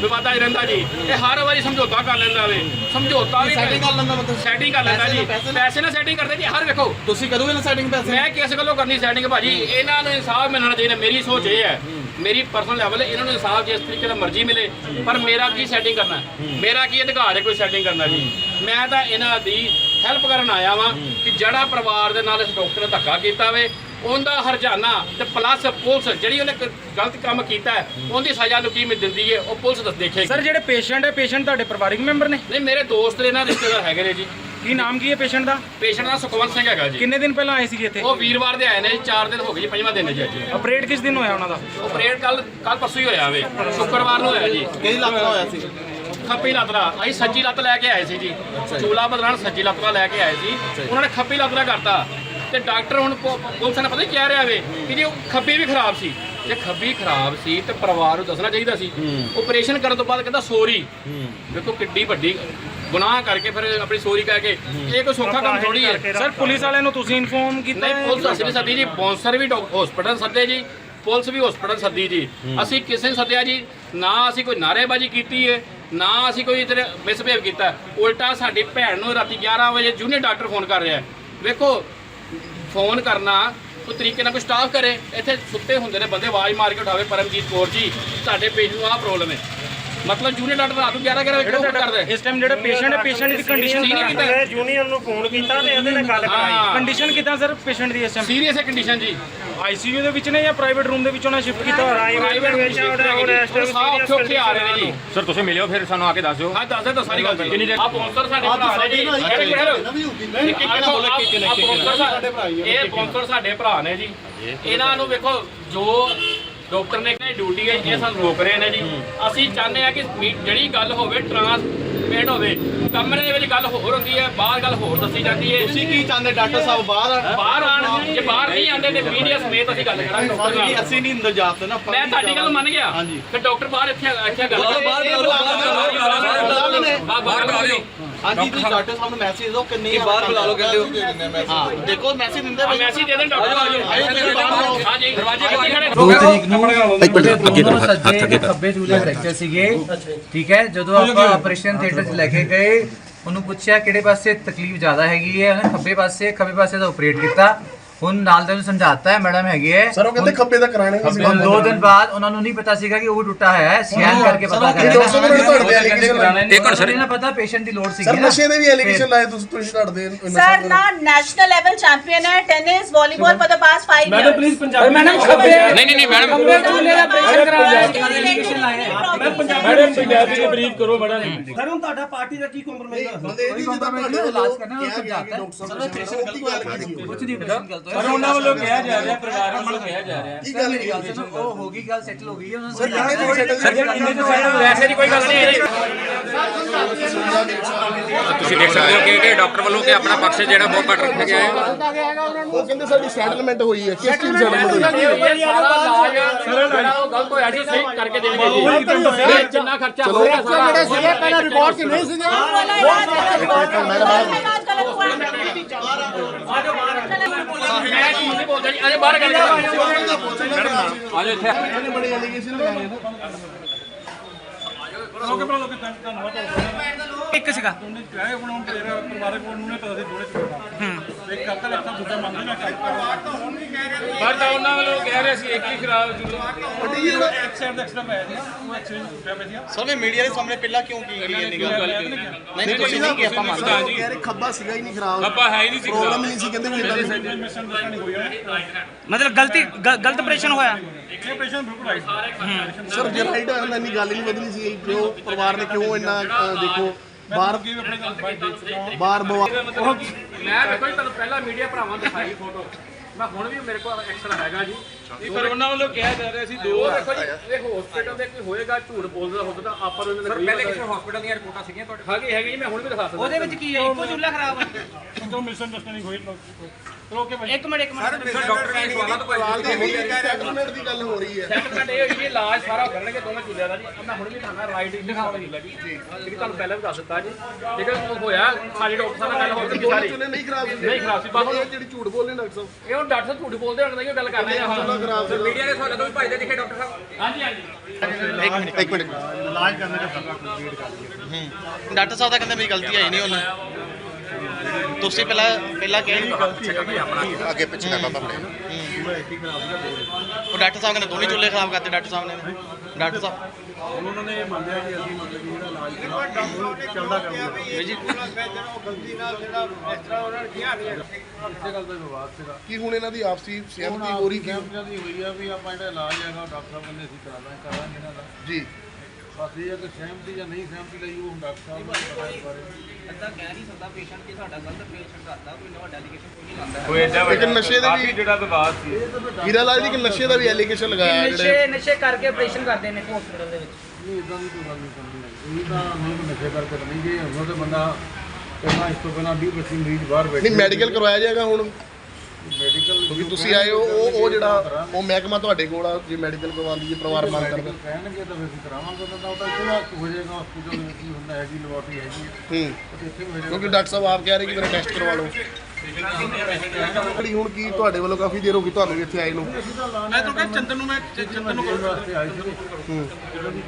ਵਿਵਾਦਾਂ 'ਚ ਰਹਿੰਦਾ ਜੀ। ਇਹ ਹਰ ਵਾਰੀ ਸਮਝੌਤਾ ਕਰ ਲੈਂਦਾ ਵੇ। ਸਮਝੌਤਾ ਵੀ
Setting ਕਰ ਲੈਂਦਾ ਮਤਲਬ।
ਸੈਟਿੰਗ ਕਰ ਲੈਂਦਾ ਜੀ।
ਪੈਸੇ ਨਾਲ
ਸੈਟਿੰਗ ਕਰਦੇ ਜੀ। ਹਰ ਵੇਖੋ।
ਤੁਸੀਂ ਕਰੋਗੇ ਨਾ ਸੈਟਿੰਗ ਪੈਸੇ?
ਮੈਂ ਕਿਸ ਗੱਲੋਂ ਕਰਨੀ ਸੈਟਿੰਗ ਭਾਜੀ? ਇਹਨਾਂ ਨੂੰ ਇਨਸਾਫ ਮਿਲਣਾ ਚਾਹੀਦਾ। ਮੇਰੀ ਸੋਚ ਇਹ ਹੈ। ਮੇਰੀ ਪਰਸਨਲ ਲੈਵਲ ਇਹਨਾਂ ਨੂੰ ਇਨਸਾਫ ਜਿਸ ਤਰੀਕੇ ਦਾ ਮਰਜ਼ੀ ਮਿਲੇ ਪਰ ਮੇਰਾ ਕੀ ਸੈਟਿੰਗ ਕਰਨਾ? ਹੈ? ਮੇਰਾ ਕੀ ਅਧਿਕਾਰ ਹੈ ਕੋਈ ਸੈਟਿੰਗ ਕਰਨਾ ਜੀ? ਮੈਂ ਤਾਂ ਇਹਨਾਂ ਦੀ ਹੈਲਪ ਕਰਨ ਆਇਆ ਵਾਂ ਕਿ ਜਿਹੜਾ ਪਰਿਵਾਰ ਦੇ ਨਾਲ ਇਸ ਡਾਕਟਰ ਨੇ ਧੱਕਾ ਕੀਤਾ ਵੇ ਉਹਦਾ ਹਰਜਾਨਾ ਤੇ ਪਲੱਸ ਪੁਲਿਸ ਜਿਹੜੀ ਉਹਨੇ ਗਲਤ ਕੰਮ ਕੀਤਾ ਹੈ ਉਹਦੀ ਸਜ਼ਾ ਨੂੰ ਕੀ ਮਿਲ ਦਿੰਦੀ ਹੈ ਉਹ ਪੁਲਿਸ ਦੱਸ ਦੇਖੇਗੀ।
ਸਰ ਜਿਹੜੇ ਪੇਸ਼ੈਂਟ ਹੈ ਪੇਸ਼ੈਂਟ ਤੁਹਾਡੇ ਪਰਿਵਾਰਿਕ ਮੈਂਬਰ ਨੇ?
ਨਹੀਂ ਮੇਰੇ ਦੋਸਤ ਦੇ ਨਾਲ ਰਿਸ਼ਤੇਦਾਰ ਹੈਗੇ ਨੇ ਜੀ।
ਕੀ ਨਾਮ ਕੀ ਹੈ ਪੇਸ਼ੈਂਟ ਦਾ?
ਪੇਸ਼ੈਂਟ ਦਾ ਸੁਖਵੰਤ ਸਿੰਘ ਹੈਗਾ ਜੀ।
ਕਿੰਨੇ ਦਿਨ ਪਹਿਲਾਂ ਆਏ ਸੀਗੇ ਇੱਥੇ?
ਉਹ ਵੀਰਵਾਰ ਦੇ ਆਏ ਨੇ ਜੀ 4 ਦਿਨ ਹੋ ਗਏ ਜੀ ਪੰਜਵਾਂ ਦਿਨ ਹੈ ਜੀ ਅੱਜ।
ਆਪਰੇਟ ਕਿਸ ਦਿਨ ਹੋਇਆ ਉਹਨਾਂ ਦਾ?
ਆਪਰੇਟ ਕੱਲ ਕੱਲ ਪਰਸੋਂ ਹੀ ਹੋਇਆ ਵੇ। ਸ਼ੁੱਕਰਵਾਰ ਨੂੰ ਹੋਇਆ ਜੀ।
ਕਿਹਦੀ ਲੱਤ ਦਾ ਹੋਇਆ ਸੀ?
ਖੱਪੀ ਲੱਤ ਦਾ। ਅਸੀਂ ਸੱਜੀ ਲੱਤ ਲੈ ਕੇ ਆਏ ਸੀ ਜੀ। ਚੂਲਾ ਬਦਲਾਣ ਸੱਜੀ ਲੱਤ ਦਾ ਲੈ ਕੇ ਆਏ ਸੀ। ਉਹਨਾਂ ਨੇ ਖੱਪੀ ਲੱਤ ਦਾ ਕਰਤਾ। ਤੇ ਡਾਕਟਰ ਹੁਣ ਪੁਲਿਸ ਨੇ ਪਤਾ ਕੀ ਕਹਿ ਰਿਹਾ ਵੇ ਕਿ ਜੀ ਉਹ ਖੱਬੀ ਵੀ ਖਰਾਬ ਸੀ। ਜੇ ਖੱਬੀ ਖਰਾਬ ਸੀ ਤੇ ਪਰਿਵਾਰ ਨੂੰ ਦੱਸਣਾ ਚਾਹੀਦਾ ਸੀ। ਆਪਰੇਸ਼ਨ ਕਰਨ ਤੋਂ ਬਾਅਦ ਕਹਿੰਦਾ ਸੋਰੀ। ਦੇਖੋ ਕਿੱਡੀ ਵੱਡੀ ਗੁਨਾਹ ਕਰਕੇ ਫਿਰ ਆਪਣੀ ਸੋਰੀ ਕਹਿ ਕੇ। ਇਹ ਕੋਈ ਸੌਖਾ ਕੰਮ ਥੋੜੀ ਹੈ।
ਸਰ ਪੁਲਿਸ ਵਾਲਿਆਂ ਨੂੰ ਤੁਸੀਂ ਇਨਫੋਰਮ ਕੀਤਾ
ਨਹੀਂ? ਪੁਲਿਸ ਅਸੀਂ ਸੱਦੀ ਜੀ। ਬੌਂਸਰ ਵੀ ਹਸਪੀਟਲ ਸੱਦੇ ਜੀ। ਪੁਲਿਸ ਵੀ ਹਸਪੀਟਲ ਸੱਦੀ ਜੀ। ਅਸੀਂ ਕਿਸੇ ਨੂੰ ਸੱਦਿਆ ਜੀ। ਨਾ ਅਸੀਂ ਕੋਈ ਨਾਅਰੇਬਾਜ਼ੀ ਕੀਤੀ ਹੈ। ਨਾ ਅਸੀਂ ਕੋਈ ਇਧਰ ਮਿਸਬਿਹੇਵ ਕੀਤਾ। ਉਲਟਾ ਸਾਡੀ ਭੈਣ ਨੂੰ ਰਾਤੀ 11 ਵਜੇ ਜੂਨੀਅਰ ਡਾਕਟਰ ਫੋਨ ਕਰ ਰਿਹਾ ਹੈ। ਵੇਖੋ ਫੋਨ ਕਰਨਾ ਕੋਈ ਤਰੀਕੇ ਨਾਲ ਕੋਈ ਸਟਾਫ ਕਰੇ, ਇੱਥੇ ਸੁੱਤੇ ਹੁੰਦੇ ਨੇ ਬੰਦੇ, ਆਵਾਜ਼ ਮਾਰ ਕੇ ਉਠਾਵੇ ਪਰਮਜੀਤ ਕੌਰ ਜੀ ਸਾਡੇ ਪੇਸ਼ ਨੂੰ ਆਹ ਪ੍ਰੋਬਲਮ ਹੈ। ਮਤਲਬ ਜੂਨੀਅਰ ਡਾਕਟਰ ਰਾਤ ਨੂੰ 11 11 ਵਜੇ ਕਿਉਂ ਕਰਦੇ।
ਇਸ ਟਾਈਮ ਜਿਹੜਾ ਪੇਸ਼ੈਂਟ ਹੈ ਪੇਸ਼ੈਂਟ ਦੀ ਕੰਡੀਸ਼ਨ
ਸੀ ਨਹੀਂ ਕੀਤਾ।
ਜੂਨੀਅਰ ਨੂੰ ਫੋਨ ਕੀਤਾ ਤੇ ਇਹਦੇ ਨਾਲ ਗੱਲ ਕਰਾਈ।
ਹਾਂ
ਕੰਡੀਸ਼ਨ ਕਿਦਾਂ ਸਰ ਪੇਸ਼ੈਂਟ ਦੀ ਇਸ ਟਾਈਮ
ਸੀਰੀਅਸ ਹੈ ਕੰਡੀਸ਼ਨ ਜੀ।
ਆਈਸੀਯੂ ਦੇ ਵਿੱਚ ਨੇ ਜਾਂ ਪ੍ਰਾਈਵੇਟ ਰੂਮ ਦੇ ਵਿੱਚ ਉਹਨਾਂ ਸ਼ਿਫਟ ਕੀਤਾ? ਹੋਇਆ
ਪ੍ਰਾਈਵੇਟ ਵਿੱਚ ਉਹਦਾ ਹੁਣ ਇਸ ਟਾਈਮ
ਸਾਹ ਔਖੇ ਔਖੇ ਆ ਰਹੇ ਨੇ ਜੀ।
ਸਰ ਤੁਸੀਂ ਮਿਲਿਓ ਫਿਰ ਸਾਨੂੰ ਆ ਕੇ ਦੱਸ ਦਿਓ।
ਹਾਂ ਦੱਸ ਦੇ ਤਾਂ ਸਾਰੀ ਗੱਲ ਕਿੰਨੀ ਦੇਰ ਆ ਪੌਂਸਰ ਸਾਡੇ ਭਰਾ ਨੇ ਜੀ। ਇਹ ਪੌਂਸਰ ਸਾਡੇ ਭਰਾ ਨੇ ਜੀ। ਇਹਨਾਂ ਨੂੰ ਵੇਖੋ ਜੋ ਡਾਕਟਰ ਨੇ ਕਿਹਾ ਡਿਊਟੀ ਹੈ ਇਹ ਸਾਨੂੰ ਰੋਕ ਰਹੇ ਨੇ ਜੀ ਅਸੀਂ ਚਾਹੁੰਦੇ ਆ ਕਿ ਮੀ- ਜਿਹੜੀ ਗੱਲ ਹੋਵੇ ਟਰਾਂਸਪੇਰੈਂਟ ਹੋਵੇ ਕਮਰੇ ਵਿੱਚ ਗੱਲ ਹੋਰ ਹੁੰਦੀ ਹੈ ਬਾਹਰ ਗੱਲ ਹੋਰ ਦੱਸੀ ਜਾਂਦੀ ਹੈ
ਤੁਸੀਂ ਕੀ ਚਾਹੁੰਦੇ ਡਾਕਟਰ ਸਾਹਿਬ ਬਾਹਰ ਆਉਣ?
ਬਾਹਰ ਆਣ ਜੇ ਬਾਹਰ ਨਹੀਂ ਆਉਂਦੇ ਤੇ ਮੀਡੀਆ ਸਮੇਤ ਅਸੀਂ ਗੱਲ ਕਰਾਂਗੇ ਡਾਕਟਰ
ਨਹੀਂ
ਨਾਲ
ਅਸੀਂ ਨਹੀਂ ਨਾ
ਮੈਂ ਤੁਹਾਡੀ ਗੱਲ ਮੰਨ ਗਿਆ
ਹਾਂਜੀ।
ਕਿ ਡਾਕਟਰ ਬਾਹਰ ਇੱਥੇ ਇੱਥੇ ਗੱਲ
ਬਾਹਰ ਬਾਹਰ ਬੁਲਾਓ, ਬਾਹਰ ਬੁਲਾਓ ਨੇ।
ਬਾਹਰ ਬੁਲਾ ਲਿਓ
ਹਾਂਜੀ ਤੁਸੀਂ ਡਾਕਟਰ ਸਾਹਿਬ ਨੂੰ ਮੈਸੇਜ ਦਿਓ ਕਿੰਨੀ ਬਾਹਰ ਬੁਲਾ ਲਓ ਕਹਿੰਦੇ ਹੋ। ਹਾਂ ਦੇਖੋ ਮੈਸੇਜ ਦਿੰਦੇ
ਆ
ਭਾਈ
ਮੈਸੇਜ ਦੇ ਦੇਣ ਡਾਕਟਰ
ਆਓ।
ਹਾਂਜੀ ਦਰਵਾਜ਼ੇ ਕੋਲ ਖੜੇ
ਦੋ ਤਰੀਕ ਨੂੰ ਦੋਨੋਂ ਸੱਜੇ ਤੇ ਖੱਬੇ ਚੂਲੇ ਫ੍ਰੈਕਚਰ ਸੀਗੇ। ਠੀਕ ਹੈ ਜਦੋਂ ਆਪਾਂ ਆਪਰੇਸ਼ਨ ਥੀਏਟਰ 'ਚ ਲੈ ਕੇ ਗਏ ਉਹਨੂੰ ਪੁੱਛਿਆ ਕਿਹੜੇ ਪਾਸੇ ਤਕਲੀਫ ਜ਼ਿਆਦਾ ਹੈਗੀ ਹੈ। ਖੱਬੇ ਪਾਸੇ ਖੱਬੇ ਪਾਸੇ ਦਾ ਆਪਰੇਟ ਕੀਤਾ। ਹੁਣ ਨਾਲ ਦੇ ਨੂੰ ਸਮਝਾਤਾ ਹੈ ਮੈਡਮ ਹੈਗੀ ਹੈ।
ਸਰ ਉਹ ਕਹਿੰਦੇ ਖੱਬੇ ਦਾ ਕਰਾਣੇ
ਹੁਣ ਦੋ ਦਿਨ ਬਾਅਦ ਉਹਨਾਂ ਨੂੰ ਨਹੀਂ ਪਤਾ ਸੀਗਾ ਕਿ ਉਹ ਟੁੱਟਾ ਹੈ ਸਕੈਨ ਕਰਕੇ ਪਤਾ
ਕਰਨਾ
ਇੱਕ ਹੁਣ ਸਰ। ਇਹਨਾਂ ਪਤਾ ਪੇਸ਼ੈਂਟ ਦੀ ਲੋੜ ਸੀਗੀ
ਸਰ
ਨਾ।
ਨਸ਼ੇ ਦੇ ਵੀ ਐਲੀਗੇਸ਼ਨ ਲਾਏ ਤੁਸੀਂ ਤੁਸੀਂ ਛੱਡਦੇ
ਸਰ ਨਾ ਨੈਸ਼ਨਲ ਲੈਵਲ ਚੈਂਪੀਅਨ ਹੈ tennis volleyball for the past 5 madam please Punjab
madam ਖੱਬੇ
ਨਹੀਂ ਨਹੀਂ ਨਹੀਂ ਮੈਡਮ। ਖੱਬੇ
ਝੂਲੇ ਦਾ ਪ੍ਰੈਸ਼ਰ ਕਰਾ ਐਲੀਗੇਸ਼ਨ
ਲਾਏ
ਮੈਂ
ਪੰਜਾਬ
ਮੈਡਮ ਪੰਜਾਬੀ ਦੇ
ਬਰੀਫ ਕਰੋ ਮੈਡਮ।
ਸਰ ਹੁਣ ਤੁਹਾਡਾ ਪਾਰਟੀ ਦਾ ਕੀ ਕੰਪਰੋਮਾਈਜ਼ ਹੈ ਬੰਦੇ ਦੀ ਜਿੱਦਾਂ ਤੁਹਾਡੇ
ਇਲਾਜ ਕਰਨਾ ਉਹ ਸਮਝਾਤਾ। ਹੈ
ਸਰ ਪੇਸ਼ੈਂਟ ਗਲਤ ਗੱਲ ਕੀਤੀ
ਕੁਝ ਨਹੀਂ ਗਲਤ
ਪਰ ਉਹਨਾਂ ਵੱਲੋਂ ਕਿਹਾ ਜਾ ਰਿਹਾ ਪਰਿਵਾਰ ਵੱਲੋਂ ਕਿਹਾ ਜਾ ਰਿਹਾ।
ਕੀ ਗੱਲ
ਨਹੀਂ ਗੱਲ ਸੁਣੋ ਉਹ ਹੋ ਗਈ ਗੱਲ ਸੈਟਲ ਹੋ ਗਈ ਉਹਨਾਂ
ਸਰ
ਇਹਨੇ
ਤਾਂ ਸੈਟਲ
ਵੈਸੇ ਦੀ ਕੋਈ ਗੱਲ ਨਹੀਂ ਹੈ।
ਤੁਸੀਂ ਦੇਖ ਸਕਦੇ ਹੋ ਕਿ ਕਿ ਡਾਕਟਰ ਵੱਲੋਂ ਕਿ ਆਪਣਾ ਪਕਸ਼ ਜਿਹੜਾ ਬਹੁਤ ਘੱਟ ਰੱਖਿਆ ਗਿਆ ਹੈ।
ਉਹ ਕਹਿੰਦੇ ਸਾਡੀ ਸੈਟਲਮੈਂਟ ਹੋਈ ਹੈ ਕਿਸ ਚੀਜ਼ ਸੈਟਲਮੈਂਟ ਹੋਈ ਹੈ?
ਉਹ ਗਲਤ ਹੋਇਆ ਸੀ ਸਹੀ ਕਰਕੇ ਦੇਣਗੇ ਜਿੰਨਾ ਖਰਚਾ ਹੋਇਆ ਸਾਰਾ ਜਿਹੜਾ ਸੀਗਾ
ਪਹਿਲਾਂ ਰਿਕਾਰਡ 'ਚ ਨਹੀਂ
ਸੀਗਾ ਉਹ ਮੈਡਮ ਆਜੋ ਮਾਰ
ਮੈਂ ਝੂਠ ਨਹੀਂ ਬੋਲਦਾ ਜੀ ਅਜੇ ਬਾਹਰ ਗੱਲ ਕਰ
ਆਜੋ ਇੱਥੇ
ਬੜੇ ਐਲੀਗੇਸ਼ਨ ਲਗਾਏ
ਓਕੇ ਭਰਾ ਲੋਕੇ ਧੰਨਵਾਦ ਤੁਹਾਡਾ
ਇੱਕ ਸੀਗਾ
ਉਹਨੇ ਪਰਿਵਾਰਕ ਨੂੰ ਨੇ ਪਤਾ ਸੀ ਦੋਨੇ ਚੋੜਾ ਹੂੰ। ਇੱਕ ਦੂਜਾ ਮੰਨਦੇ ਨਾ
ਤਾਂ ਉਹਨਾਂ ਵੱਲੋਂ ਕਹਿ ਰਹੇ ਸੀ ਇੱਕ ਹੀ ਖਰਾਬ ਜੁਲੋ
ਵੱਡੀ ਜੀ ਜਿਹੜਾ ਇੱਕ ਸਾਈਡ ਦਾ ਐਕਸਟਰਾ ਪਿਆ ਸੀ ਉਹ ਐਕਸਚੇਂਜ ਟੁੱਟਿਆ ਪਿਆ ਸੀ
ਸਰ ਮੀਡੀਆ ਦੇ ਸਾਹਮਣੇ ਪਹਿਲਾਂ ਕਿਉਂ ਕੀ ਗਈ ਇਹ ਨਿਗਲ ਨਹੀਂ ਤੁਸੀਂ ਨਹੀਂ ਕੀਤਾ ਆਪਾਂ ਮੰਨਦੇ। ਕਹਿ ਰਹੇ ਖੱਬਾ ਸੀਗਾ ਹੀ ਨਹੀਂ ਖਰਾਬ।
ਆਪਾਂ ਹੈ ਹੀ ਨਹੀਂ ਸੀ
ਪ੍ਰੋਬਲਮ ਨਹੀਂ ਸੀ ਕਹਿੰਦੇ ਕੋਈ ਇਦਾਂ
ਮਤਲਬ ਗਲਤੀ ਗਲਤ ਆਪਰੇਸ਼ਨ ਹੋਇਆ।
ਇਹ ਪੇਸ਼ੈਂਟ ਬਿਲਕੁਲ ਰਾਈਟ
ਸਰ ਜੇ ਰਾਈਟ ਹੋਇਆ ਤਾਂ ਇੰਨੀ ਗੱਲ ਹੀ ਨਹੀਂ ਵਧਣੀ ਸੀ ਕਿਉਂ ਪਰਿਵਾਰ ਨੇ ਕਿਉਂ ਇੰਨਾ ਦੇਖੋ ਬਾਹਰ ਬਾਹਰ ਬਵਾ
ਮੈਂ ਦੇਖੋ ਜੀ ਤੁਹਾਨੂੰ ਪਹਿਲਾਂ ਮੀਡੀਆ ਭਰਾਵਾਂ ਨੂੰ ਦਿਖਾਈ ਫੋਟੋ ਮੈਂ ਹੁਣ ਵੀ ਮੇਰੇ ਕੋਲ ਐਕਸਟਰਾ ਹੈਗਾ ਜੀ।
ਨਹੀਂ ਪਰ ਉਹਨਾਂ ਵੱਲੋਂ ਕਿਹਾ ਜਾ ਰਿਹਾ ਸੀ
ਉਹ ਦੇਖੋ ਜੀ ਇਹ ਹਸਪੀਟਲ ਦੇ ਕੋਈ ਹੋਏਗਾ ਝੂਠ ਬੋਲਦਾ ਹੋਵੇ ਤਾਂ ਆਪਾਂ ਨੂੰ ਇਹਨਾਂ
ਪਹਿਲੇ ਕਿਸੇ ਹਸਪੀਟਲ ਦੀਆਂ ਰਿਪੋਰਟਾਂ ਸੀਗੀਆਂ ਤੁਹਾਡੇ
ਹੈਗੀ ਹੈਗੀ ਜੀ ਮੈਂ ਹੁਣ ਵੀ ਦਿਖਾ ਸਕਦਾ
ਉਹਦੇ ਵਿੱਚ ਕੀ ਹੈ? ਇੱਕੋ ਚੁੱਲ੍ਹਾ ਖਰਾਬ ਹੈ
ਜੋ ਮਿਸਅੰਡਰਸਟੈਂਡਿੰਗ ਹੋਈ ਚਲੋ ਓਕੇ ਭਾਈ।
ਇੱਕ ਮਿੰਟ ਇੱਕ ਮਿੰਟ।
ਸਰ ਡਾਕਟਰ ਨੇ ਸਵਾਲਾਂ ਤੋਂ ਭਾਈ।
ਸੈਟਲਮੈਂਟ ਦੀ ਗੱਲ ਹੋ ਰਹੀ ਹੈ।
ਸੈਟਲਮੈਂਟ ਇਹ ਹੋਈ ਜੀ ਇਲਾਜ ਸਾਰਾ ਕਰਨਗੇ ਦੋਵੇਂ ਚੁੱਲਿਆਂ ਦਾ ਜੀ। ਮੈਂ ਹੁਣ ਵੀ ਤੁਹਾਨੂੰ ਰਾਈਟ ਹੀ ਦਿਖਾਉਣਾ ਜੀ ਲੱਗੀ ਜੀ। ਜਿਹੜੀ ਤੁਹਾਨੂੰ ਪਹਿਲਾਂ ਵੀ ਦੱਸ ਦਿੱਤਾ ਜੀ। ਲੇਕਿਨ ਉਹ ਹੋਇਆ ਸਾਡੇ ਡਾਕਟਰ ਸਾਹਿਬ ਨਾਲ ਗੱਲ ਹੋ ਗਈ ਸਾਰੀ।
ਨਹੀਂ ਖਰਾਬ ਸੀ।
ਨਹੀਂ ਖਰਾਬ ਸੀ ਬਸ
ਇਹ ਜਿਹੜੀ ਝੂਠ ਬੋਲਦੇ ਡਾਕਟਰ ਸਾਹਿਬ।
ਇਹ ਹੁਣ ਡਾਕਟਰ ਸਾਹਿਬ ਝੂਠ ਬੋਲਦੇ ਹੋਣ ਤਾਂ ਗੱਲ ਕਰ ਰਹੇ ਆ। ਹਾਂ
ਖਰਾਬ ਸੀ।
ਮੀਡੀਆ ਦੇ ਸਵਾਲਾਂ ਤੋਂ ਵੀ ਭਾਈ ਦੇ ਦਿਖੇ ਡਾਕਟਰ ਸਾਹਿਬ।
ਹਾਂਜੀ ਹਾਂਜੀ।
ਇੱਕ ਮਿੰਟ ਇਲਾਜ ਕਰਨੇ ਦਾ ਹੂੰ। ਡਾਕਟਰ ਸਾਹਿਬ ਦਾ ਕਹਿੰਦੇ ਮੇਰੀ ਗਲਤੀ ਆਈ ਨਹੀਂ ਉਹਨਾਂ ਤੁਸੀਂ ਪਹਿਲਾਂ ਪਹਿਲਾਂ ਕਹੇ ਅੱਗੇ ਪਿੱਛੇ ਕਰ ਬਾਬਾ ਆਪਣੇ ਉਹ ਡਾਕਟਰ ਸਾਹਿਬ ਕਹਿੰਦੇ ਦੋਨੇ ਚੁੱਲ੍ਹੇ ਖਰਾਬ ਕਰਤੇ ਡਾਕਟਰ ਸਾਹਿਬ ਨੇ। ਡਾਕਟਰ ਸਾਹਿਬ।
ਉਹਨਾਂ ਨੇ ਮੰਨਿਆ ਕਿ ਅਸੀਂ ਮਤਲਬ ਕਿ ਜਿਹੜਾ ਇਲਾਜ ਕਰਨਾ ਉਹ ਚੱਲਦਾ ਕਰੂਗਾ
ਜੀ
ਇਸੇ ਗੱਲ ਦਾ ਵਿਵਾਦ ਸੀਗਾ
ਕੀ ਹੁਣ ਇਹਨਾਂ ਦੀ ਆਪਸੀ ਸਹਿਮਤੀ ਹੋ ਰਹੀ ਕਿਉਂ
ਦੀ ਹੋਈ ਆ ਵੀ ਆਪਾਂ ਜਿਹੜਾ ਇਲਾਜ ਹੈਗਾ ਉਹ ਡਾਕਟਰ ਸਾਹਿਬ ਕਹਿੰਦੇ ਅਸੀਂ ਕਰਾ ਦਾਂਗੇ ਕਰਾਂਗੇ ਇਹਨਾਂ ਦਾ।
ਜੀ।
ਬਸ ਇਹ ਹੈ ਕਿ ਸਹਿਮਤੀ ਜਾਂ ਨਹੀਂ ਸਹਿਮਤੀ ਲਈ ਉਹ ਡਾਕਟਰ ਸਾਹਿਬ ਨੂੰ ਪਤਾ ਇਸ ਬਾਰੇ।
ਅੱਦਾ ਕਹਿ ਨਹੀਂ ਸਕਦਾ ਪੇਸ਼ੈਂਟ ਕਿ ਸਾਡਾ ਗਲਤ ਪੇਸ਼ੈਂਟ ਕਰਦਾ ਕੋਈ ਨਵਾਂ ਡੈਲੀਗੇਸ਼ਨ ਕੋਈ ਨਹੀਂ ਲਾਉਂਦਾ।
ਲੇਕਿਨ ਨਸ਼ੇ ਦੇ ਵੀ
ਜਿਹੜਾ ਵਿਵਾਦ ਸੀ।
ਹੀਰਾ ਲਾਲ ਜੀ ਕਿ ਨਸ਼ੇ ਦਾ ਵੀ ਐਲੀਗੇਸ਼ਨ ਲਗਾਇਆ ਜਿਹੜੇ
ਨਸ਼ੇ ਕਰਕੇ ਆਪਰੇਸ਼ਨ ਕਰਦੇ ਨੇ ਹਸਪੀਟਲ ਦੇ ਵਿੱਚ।
ਨਹੀਂ ਇਦਾਂ ਦੀ ਕੋਈ ਗੱਲ ਨਹੀਂ ਕਰਨੀ ਇਹ ਤਾਂ ਨਹੀਂ ਕੋਈ ਨਸ਼ੇ ਕਰਕੇ ਤਾਂ ਨਹੀਂ ਜੇ ਹੁਣ ਤੇ ਬੰਦਾ ਪਹਿਲਾਂ ਇਸ ਤੋਂ ਪਹਿਲਾਂ 20 25 ਮਰੀਜ਼ ਬਾਹਰ ਬੈਠੇ
ਨਹੀਂ ਮੈਡੀਕਲ ਕਰਵਾਇਆ ਜਾਏਗਾ ਹੁਣ।
ਮੈਡੀਕਲ
ਕਿਉਂਕਿ ਤੁਸੀਂ ਆਏ ਹੋ ਉਹ ਉਹ ਜਿਹੜਾ ਉਹ ਮਹਿਕਮਾ ਤੁਹਾਡੇ ਕੋਲ ਆ ਜੇ ਮੈਡੀਕਲ ਕਰਵਾਉਣ ਦੀ ਜੇ ਪਰਿਵਾਰ ਮੰਗ ਕਰਦਾ।
ਕਹਿਣਗੇ ਤਾਂ ਫਿਰ ਅਸੀਂ ਕਰਾਵਾਂਗੇ ਉਹਨਾਂ ਦਾ ਉਹ ਤਾਂ ਨਾ ਹੋ ਜਾਏਗਾ ਹਸਪੀਟਲ ਵਿੱਚ ਹੁੰਦਾ ਹੈਗੀ ਲੈਬੋਰਟਰੀ ਹੈਗੀ। ਹੈ।
ਹੂੰ
ਇੱਥੇ ਜਾਏਗਾ।
ਕਿਉਂਕਿ ਡਾਕਟਰ ਸਾਹਿਬ ਆਪ ਕਹਿ ਰਹੇ ਕਿ ਮੇਰਾ ਟੈਸਟ ਕਰਵਾ ਲਓ। ਜਿਹੜੀ ਹੁਣ ਕੀ ਤੁਹਾਡੇ ਵੱਲੋਂ ਕਾਫੀ ਦੇਰ ਹੋ ਗਈ ਤੁਹਾਨੂੰ ਵੀ ਇੱਥੇ ਆਏ ਨੂੰ।
ਮੈਂ ਤਾਂ ਕਹਿੰਦਾ ਚੰਦਨ ਨੂੰ ਮੈਂ ਚੰਦਨ ਨੂੰ ਕਰਨ ਵਾਸਤੇ ਆਈ ਸੀ। ਹੂੰ।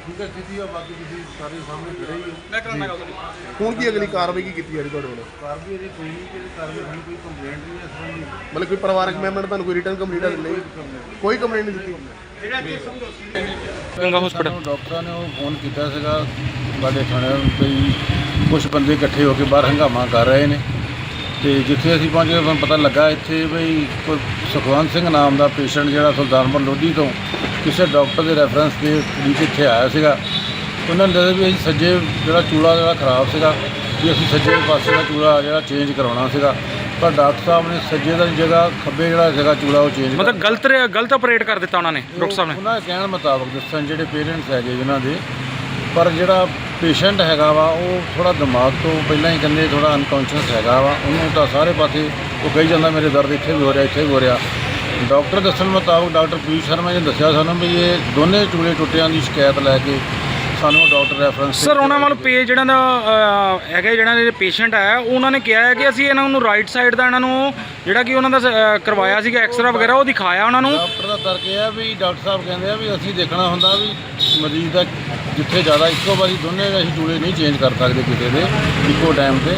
ਠੀਕ ਹੈ ਸਥਿਤੀ ਆ ਬਾਕੀ ਤੁਸੀਂ ਸਾਰੇ ਸਾਹਮਣੇ ਖੜੇ ਹੀ ਹੋ। ਮੈਂ ਕਰਾਂਗਾ ਗੱਲ
ਹੁਣ ਕੀ ਅਗਲੀ ਕਾਰਵਾਈ ਕੀ ਕੀਤੀ ਜਾ ਰਹੀ ਤੁਹਾਡੇ ਵੱਲੋਂ?
ਕਾਰਵਾਈ ਇਹਦੀ ਕੋਈ ਨਹੀਂ ਕਿ ਕਾਰਵਾਈ ਸਾਨੂੰ ਕੋਈ ਕੰਪਲੇਂਟ ਨਹੀਂ ਹੈ ਇਸ ਸੰਬੰਧੀ।
ਮਤਲਬ ਕੋਈ ਪਰਿਵਾਰਕ ਮੈਂਬਰ ਨੇ ਤੁਹਾਨੂੰ ਕੋਈ ਰਿਟਰਨ ਕੰਪਲੀਟ ਨਹੀਂ ਕੋਈ ਕੰਪਲੇਂਟ ਨਹੀਂ। ਦਿੱਤੀ?
ਗੰਗਾ ਹਸਪੀਟਲ
ਸਾਨੂੰ ਡਾਕਟਰਾਂ ਨੇ ਉਹ ਫੋਨ ਕੀਤਾ ਸੀਗਾ ਸਾਡੇ ਥਾਣੇ ਵੀ ਕੁਝ ਬੰਦੇ ਇਕੱਠੇ ਹੋ ਕੇ ਬਾਹਰ ਹੰਗਾਮਾ ਕਰ ਰਹੇ ਨੇ। ਤੇ ਜਿੱਥੇ ਅਸੀਂ ਪਹੁੰਚੇ ਸਾਨੂੰ ਪਤਾ ਲੱਗਾ ਇੱਥੇ ਵੀ ਕੋਈ ਸੁਖਵੰਤ ਸਿੰਘ ਨਾਮ ਦਾ ਪੇਸ਼ੈਂਟ ਜਿਹੜਾ ਸੁਲਤਾਨਪੁਰ ਲੋਧੀ ਤੋਂ ਕਿਸੇ ਡਾਕਟਰ ਦੇ ਰੈਫਰੈਂਸ ਤੇ ਵਿੱਚ ਇੱਥੇ ਆਇਆ ਸੀਗਾ। ਉਹਨਾਂ ਨੇ ਦੱਸਿਆ ਵੀ ਅਸੀਂ ਸੱਜੇ ਜਿਹੜਾ ਚੂੜਾ ਜਿਹੜਾ ਖਰਾਬ ਸੀਗਾ ਵੀ ਅਸੀਂ ਸੱਜੇ ਪਾਸੇ ਦਾ ਚੂੜਾ ਜਿਹੜਾ ਚੇਂਜ ਕਰਾਉਣਾ ਸੀਗਾ। ਪਰ ਡਾਕਟਰ ਸਾਹਿਬ ਨੇ ਸੱਜੇ ਦਾ ਜਗ੍ਹਾ ਖੱਬੇ ਜਿਹੜਾ ਸੀਗਾ ਚੂੜਾ ਉਹ ਚੇਂਜ
ਮਤਲਬ ਗਲਤ ਗਲਤ ਆਪਰੇਟ ਕਰ ਦਿੱਤਾ ਉਹਨਾਂ ਨੇ ਡਾਕਟਰ ਸਾਹਿਬ ਨੇ?
ਉਹਨਾਂ ਦੇ ਕਹਿਣ ਮੁਤਾਬਕ ਦੱਸਣ ਜਿਹੜੇ ਪੇਰੈਂਟਸ ਹੈਗੇ ਜਿਨ੍ਹਾਂ ਦੇ ਪਰ ਜਿਹੜਾ ਪੇਸ਼ੈਂਟ ਹੈਗਾ ਵਾ ਉਹ ਥੋੜਾ ਦਿਮਾਗ ਤੋਂ ਪਹਿਲਾਂ ਹੀ ਕਹਿੰਦੇ ਥੋੜਾ ਅਨਕੌਂਸ਼ੀਅਸ ਹੈਗਾ ਵਾ। ਉਹਨੂੰ ਤਾਂ ਸਾਰੇ ਪਾਸੇ ਉਹ ਕਹੀ ਜਾਂਦਾ ਮੇਰੇ ਦਰਦ ਇੱਥੇ ਵੀ ਹੋ ਰਿਹਾ ਇੱਥੇ ਵੀ ਹੋ ਰਿਹਾ। ਡਾਕਟਰ ਦੱਸਣ ਮੁਤਾਬਕ ਡਾਕਟਰ ਪੀਯੂਸ਼ ਸ਼ਰਮਾ ਜੀ ਦੱਸਿਆ ਸਾਨੂੰ ਵੀ ਇਹ ਦੋਨੇ ਚੂਲੇ ਟੁੱਟਿਆਂ ਦੀ ਸ਼ਿਕਾਇਤ ਲੈ ਕੇ ਸਾਨੂੰ ਡਾਕਟਰ ਰੈਫਰੈਂਸ
ਸਰ ਉਹਨਾਂ ਵੱਲ ਪੇ ਜਿਹੜਾ ਦਾ ਅਹ, ਹੈਗਾ ਜਿਹੜਾ ਦੇ ਪੇਸ਼ੈਂਟ ਹੈ ਉਹਨਾਂ ਨੇ ਕਿਹਾ ਹੈ ਕਿ ਅਸੀਂ ਇਹਨਾਂ ਨੂੰ ਰਾਈਟ ਸਾਈਡ ਦਾ ਇਹਨਾਂ ਨੂੰ ਜਿਹੜਾ ਕਿ ਉਹਨਾਂ ਦਾ ਅਹ, ਕਰਵਾਇਆ ਸੀਗਾ ਐਕਸਰਾ ਵਗੈਰਾ ਉਹ ਦਿਖਾਇਆ ਉਹਨਾਂ ਨੂੰ।
ਡਾਕਟਰ ਦਾ ਤਰਕ ਇਹ ਆ ਵੀ ਡਾਕਟਰ ਸਾਹਿਬ ਕਹਿੰਦੇ ਆ ਵੀ ਅਸੀਂ ਦੇਖਣਾ ਹੁੰਦਾ ਵੀ ਮਰੀਜ਼ ਦਾ ਜਿੱਥੇ ਜ਼ਿਆਦਾ ਇੱਕੋ ਵਾਰੀ ਦੋਨੇ ਅਸੀਂ ਚੂਲੇ ਨਹੀਂ ਚੇਂਜ ਕਰ ਸਕਦੇ ਕਿਸੇ ਦੇ ਇੱਕੋ ਟਾਈਮ ਤੇ।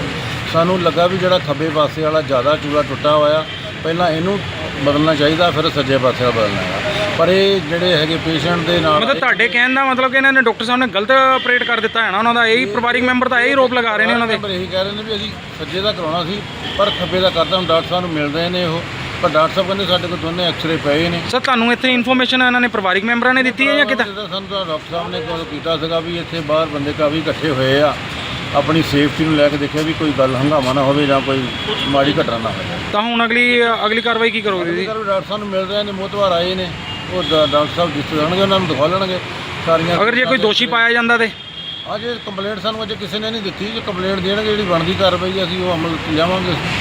ਸਾਨੂੰ ਲੱਗਾ ਵੀ ਜਿਹੜਾ ਖੱਬੇ ਪਾਸੇ ਵਾਲਾ ਜ਼ਿਆਦਾ ਚੂਲਾ ਟੁੱਟਾ ਹੋਇਆ ਪਹਿਲਾਂ ਇਹਨੂੰ ਬਦਲਣਾ ਚਾਹੀਦਾ ਫਿਰ ਸੱਜੇ ਪਾਸੇ ਦਾ ਬਦਲਣਾ ਹੈ ਪਰ ਇਹ ਜਿਹੜੇ ਹੈਗੇ ਪੇਸ਼ੈਂਟ ਦੇ ਨਾਲ
ਮਤਲਬ ਤੁਹਾਡੇ ਕਹਿਣ ਦਾ ਮਤਲਬ ਕਿ ਇਹਨਾਂ ਨੇ ਡਾਕਟਰ ਸਾਹਿਬ ਨੇ ਗਲਤ ਆਪਰੇਟ ਕਰ ਦਿੱਤਾ ਹੈ ਨਾ ਉਹਨਾਂ ਦਾ ਇਹੀ ਪਰਿਵਾਰਿਕ ਮੈਂਬਰ ਤਾਂ ਇਹੀ ਰੋਪ ਲਗਾ ਰਹੇ ਨੇ ਉਹਨਾਂ ਦੇ।
ਮੈਂਬਰ ਇਹੀ ਕਹਿ ਰਹੇ ਨੇ ਵੀ ਅਸੀਂ ਸੱਜੇ ਦਾ ਕਰਾਉਣਾ ਸੀ ਪਰ ਖੱਬੇ ਦਾ ਕਰਦਾ ਹੁਣ ਡਾਕਟਰ ਸਾਹਿਬ ਨੂੰ ਮਿਲ ਰਹੇ ਨੇ ਉਹ। ਪਰ ਡਾਕਟਰ ਸਾਹਿਬ ਕਹਿੰਦੇ ਸਾਡੇ ਕੋਲ ਦੋਨੇ ਐਕਸ-ਰੇ ਪਏ ਨੇ।
ਸਰ ਤੁਹਾਨੂੰ ਇੱਥੇ ਇਨਫੋਰਮੇਸ਼ਨ ਇਹਨਾਂ ਨੇ ਪਰਿਵਾਰਿਕ ਮੈਂਬਰਾਂ ਨੇ ਦਿੱਤੀ ਹੈ ਜਾਂ ਕਿੱਦਾਂ?
ਜਿੱਦਾਂ ਸਾਨੂੰ ਤਾਂ ਡਾਕਟਰ ਸਾਹਿਬ ਨੇ ਕੋਲ ਕੀਤਾ ਸੀਗਾ ਵੀ ਇੱਥੇ ਬਾਹਰ ਬੰਦੇ ਕਾਫੀ ਇਕੱਠੇ ਹੋਏ ਆ। ਆਪਣੀ ਸੇਫਟੀ ਨੂੰ ਲੈ ਕੇ ਦੇਖਿਆ ਵੀ ਕੋਈ ਗੱਲ ਹੰਗਾਮਾ ਨਾ ਹੋਵੇ ਜਾਂ ਕੋਈ ਮਾੜੀ ਘਟਨਾ ਨਾ ਹੋਵੇ।
ਤਾਂ ਹੁਣ ਅਗਲੀ ਅਗਲੀ ਕਾਰਵਾਈ ਕੀ ਕਰੋਗੇ ਜੀ?
ਸਰ ਡਾਕਟਰ ਸਾਹਿਬ ਨੂੰ ਮਿਲ ਰਹੇ ਨੇ ਮੋਤਵਾਰ ਆਏ ਨੇ। ਉਹ ਡਾ- ਡਾਕਟਰ ਸਾਹਿਬ ਜਿੱਥੇ ਜਾਣਗੇ ਉਹਨਾਂ ਨੂੰ ਦਿਖਾ ਲੈਣਗੇ। ਸਾਰੀਆਂ
ਅਗਰ ਜੇ ਕੋਈ ਦੋਸ਼ੀ ਪਾਇਆ ਜਾਂਦਾ ਤੇ?
ਅਜੇ ਕੰਪਲੇਂਟ ਸਾਨੂੰ ਅਜੇ ਕਿਸੇ ਨੇ ਨਹੀਂ ਦਿੱਤੀ ਜੇ ਕੰਪਲੇਂਟ ਦੇਣਗੇ ਜਿਹੜੀ ਬਣਦੀ ਕਾਰਵਾਈ ਅਸੀਂ ਉਹ ਅਮਲ 'ਚ ਲਿਆਵਾਂਗੇ।